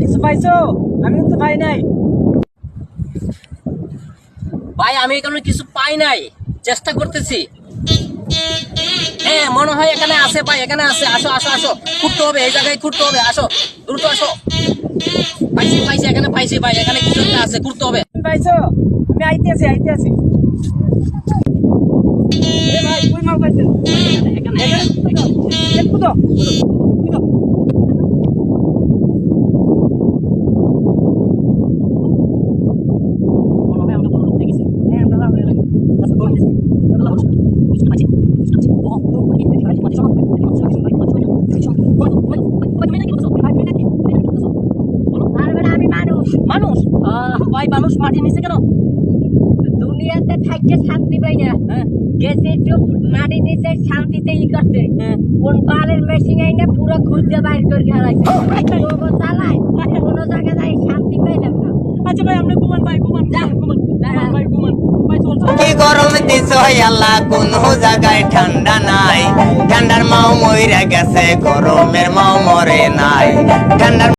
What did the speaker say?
কিছু পাইছো? আমি কিন্তু পাই নাই। ভাই আমি এখানে কিছু পাই নাই। চেষ্টা করতেছি। হ্যাঁ মনে হয় এখানে আছে ভাই এখানে আছে। আসো আসো আসো। খুঁড়তে হবে এই জায়গায় খুঁড়তে হবে। আসো দ্রুত আসো। পাইছি পাইছি এখানে পাইছি ভাই এখানে কিছু আছে খুঁড়তে হবে। তুমি পাইছো? আমি আইতে আছি আইতে আছি পাইছেন হয় হয়ে হ্যাঁ হয়ে। আচ্ছা, হয়ে? বলো। আমি মানুষ ভাই মানুষ মাটির নিচে কেন দুনিয়াতে থাকতে শান্তি পাই না হ্যাঁ গেছে একটু মাটির নিচে শান্তিতে ই করতে হ্যাঁ। কোন পালের মেশিন আইনে পুরো খুঁজতে বাইর করে খেলাইছে ওগো কোনো জায়গায় যাই শান্তি পাইলাম না। আচ্ছা ভাই আমরা ঘুমান ভাই ঘুমান ঘুমান ঘুমান ভাই ঘুমান। ভাই চল চল। কি গরম দিছ আল্লাহ কোন জায়গায় ঠান্ডা নাই? ঠান্ডার মাও মইরা গেছে গরমের মাও মরে নাই। ঠান্ডার